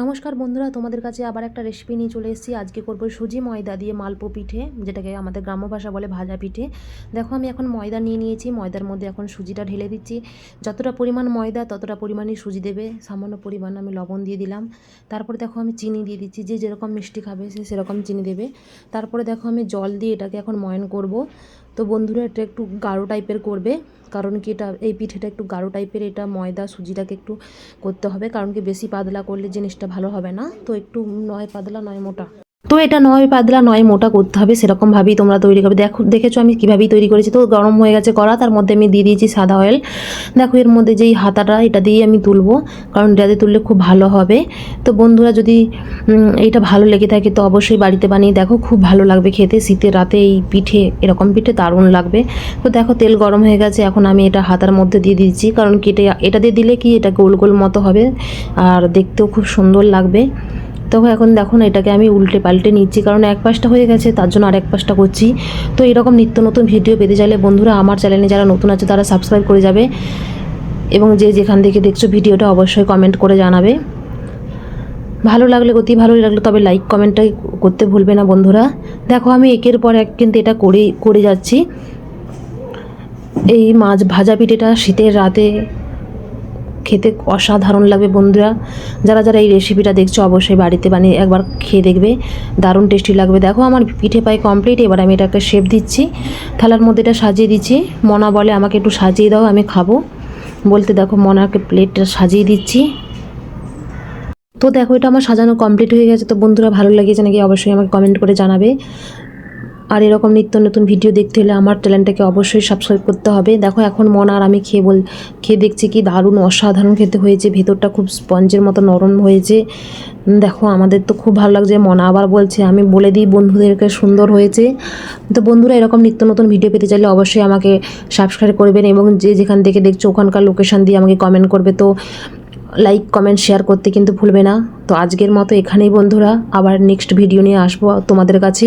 নমস্কার বন্ধুরা, তোমাদের কাছে আবার একটা রেসিপি নিয়ে চলে এসেছি। আজকে করব সুজি ময়দা দিয়ে মালপো পিঠে, যেটাকে আমাদের গ্রাম্য ভাষা বলে ভাজা পিঠে। দেখো, আমি এখন ময়দা নিয়ে নিয়েছি, ময়দার মধ্যে এখন সুজিটা ঢেলে দিচ্ছি। যতটা পরিমাণ ময়দা, ততটা পরিমাণই সুজি দেবে। সামান্য পরিমাণ আমি লবণ দিয়ে দিলাম। তারপরে দেখো, আমি চিনি দিয়ে দিচ্ছি। যে যেরকম মিষ্টি খাবে, সে সেরকম চিনি দেবে। তারপরে দেখো, আমি জল দিয়ে এটাকে এখন ময়ন করব। তো বন্ধুরা, এটা একটু গাঢ় টাইপের করবে। কারণ কি এটা, এই পিঠেটা একটু গাঢ় টাইপের এটা ময়দা, সুজিটাকে একটু করতে হবে। কারণ কি বেশি পাতলা করলে জিনিসটা ভালো হবে না। তো একটু নয় পাতলা, নয় মোটা। তো এটা নয় পাতলা, নয় মোটা করতে হবে সেরকমভাবেই তোমরা তৈরি করবে। দেখো, দেখেছ আমি কীভাবেই তৈরি করেছি। তো গরম হয়ে গেছে কড়া, তার মধ্যে আমি দিয়ে দিয়েছি সাদা অয়েল দেখো, এর মধ্যে যেই হাতাটা, এটা দিয়েই আমি তুলবো, কারণ এটাতে তুললে খুব ভালো হবে। তো বন্ধুরা, যদি এটা ভালো লেগে থাকে, তো অবশ্যই বাড়িতে বানিয়ে দেখো, খুব ভালো লাগবে খেতে। শীতের রাতে এই পিঠে, এরকম পিঠে দারুণ লাগবে। তো দেখো, তেল গরম হয়ে গেছে, এখন আমি এটা হাতার মধ্যে দিয়ে দিচ্ছি, কারণ কেটে, এটা দিয়ে দিলে কি, এটা গোল গোল মতো হবে, আর দেখতেও খুব সুন্দর লাগবে। তো এখন দেখুন এটাকে আমি উল্টে পাল্টে নিচ্ছি, কারণ এক পাশটা হয়ে গেছে, তার জন্য আরেক পাশটা করছি। তো এরকম নিত্য নতুন ভিডিও পেতে চাইলে বন্ধুরা আমার চ্যানেলে যারা নতুন আছে, তারা সাবস্ক্রাইব করে যাবে। এবং যে যেখান থেকে দেখছ ভিডিওটা অবশ্যই কমেন্ট করে জানাবে। ভালো লাগলে, অতি ভালো লাগলে তবে লাইক কমেন্টটাই করতে ভুলবে না বন্ধুরা। দেখো, আমি একের পর এক কিন্তু এটা করেই, করে যাচ্ছি। এই মাছ ভাজা পিঠেটা শীতের রাতে খেতে অসাধারণ লাগবে বন্ধুরা। যারা যারা এই রেসিপিটা দেখছ, অবশ্যই বাড়িতে বানিয়ে একবার খেয়ে দেখবে। দারুণ টেস্টি লাগবে। দেখো আমার পিঠে পায়ে কমপ্লিট এবার আমি এটাকে শেপ দিচ্ছি। থালার মধ্যে এটা সাজিয়ে দিচ্ছি। মনা বলে, আমাকে একটু সাজিয়ে দাও, আমি খাব। বলতে দেখো, মনাকে প্লেটটা সাজিয়ে দিচ্ছি। তো দেখো, এটা আমার সাজানো কমপ্লিট হয়ে গেছে। তো বন্ধুরা, ভালো লাগিয়েছে নাকি অবশ্যই আমাকে কমেন্ট করে জানাবে। আর এরকম নিত্য নতুন ভিডিও দেখতে হলে আমার চ্যানেলটাকে অবশ্যই সাবস্ক্রাইব করতে হবে। দেখো, এখন মন আর আমি খেয়ে বল খেয়ে দেখছি কি দারুণ অসাধারণ খেতে হয়েছে। ভেতরটা খুব স্পঞ্জের মতো নরম হয়েছে। দেখো, আমাদের তো খুব ভালো লাগছে। মনা আবার বলছে, আমি বলে দিই বন্ধুদেরকে সুন্দর হয়েছে। তো বন্ধুরা, এরকম নিত্য নতুন ভিডিও পেতে চাইলে অবশ্যই আমাকে সাবস্ক্রাইব করবেন এবং যে যেখান থেকে দেখছ ওখানকার লোকেশন দিয়ে আমাকে কমেন্ট করবে। তো লাইক কমেন্ট শেয়ার করতে কিন্তু ভুলবে না। তো আজকের মতো এখানেই বন্ধুরা, আবার নেক্সট ভিডিও নিয়ে আসব তোমাদের কাছে।